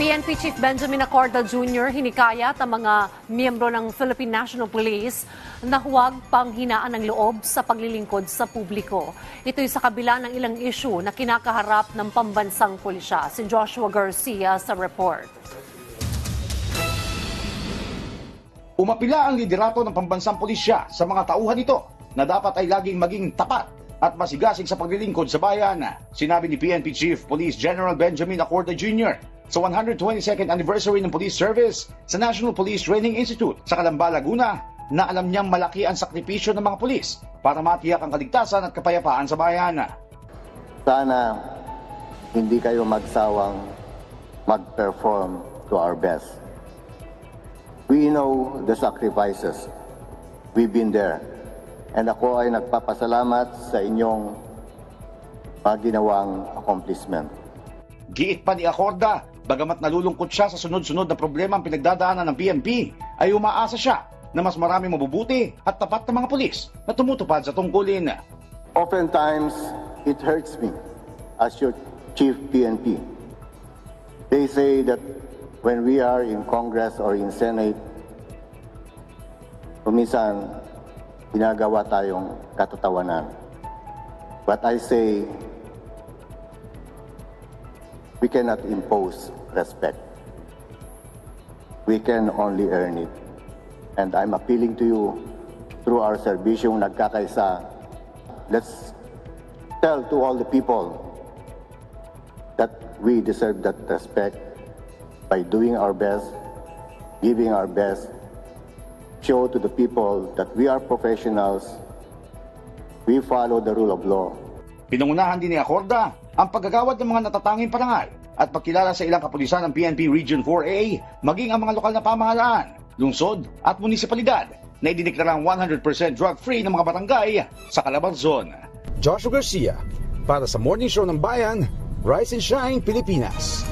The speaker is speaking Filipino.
PNP Chief Benjamin Acorda Jr. hinikayat ang mga miyembro ng Philippine National Police na huwag panghinaan ng loob sa paglilingkod sa publiko. Ito'y sa kabila ng ilang issue na kinakaharap ng pambansang pulisya. Si Joshua Garcia sa report. Umapila ang liderato ng pambansang pulisya sa mga tauhan nito na dapat ay laging maging tapat at masigasig sa paglilingkod sa bayan. Sinabi ni PNP Chief Police General Benjamin Acorda Jr. sa 122nd anniversary ng police service sa National Police Training Institute sa Calamba, Laguna na alam niyang malaki ang sakripisyo ng mga pulis para matiyak ang kaligtasan at kapayapaan sa bayan. Sana hindi kayo magsawang mag-perform to our best. We know the sacrifices. We've been there. And ako ay nagpapasalamat sa inyong mga ginawang accomplishment. Giit pa ni Acorda, bagamat nalulungkot siya sa sunod-sunod na problema ang pinagdadaanan ng PNP, ay umaasa siya na mas marami mabubuti at tapat na mga pulis na tumutupad sa tungkulin. Oftentimes, it hurts me as your chief PNP. They say that when we are in Congress or in Senate, kumisan ginagawa tayong katatawanan. But I say, we cannot impose respect. We can only earn it. And I'm appealing to you through our serbisyong nagkakaisa let's tell to all the people that we deserve that respect by doing our best, giving our best, show to the people that we are professionals, we follow the rule of law. Pinangunahan din ni Acorda ang paggagawad ng mga natatanging parangal at pagkilala sa ilang kapulisan ng PNP Region 4A maging ang mga lokal na pamahalaan, lungsod at munisipalidad na idineklarang 100% drug-free ng mga barangay sa Calabarzon. Joshua Garcia para sa Morning Show ng Bayan, Rise and Shine, Pilipinas.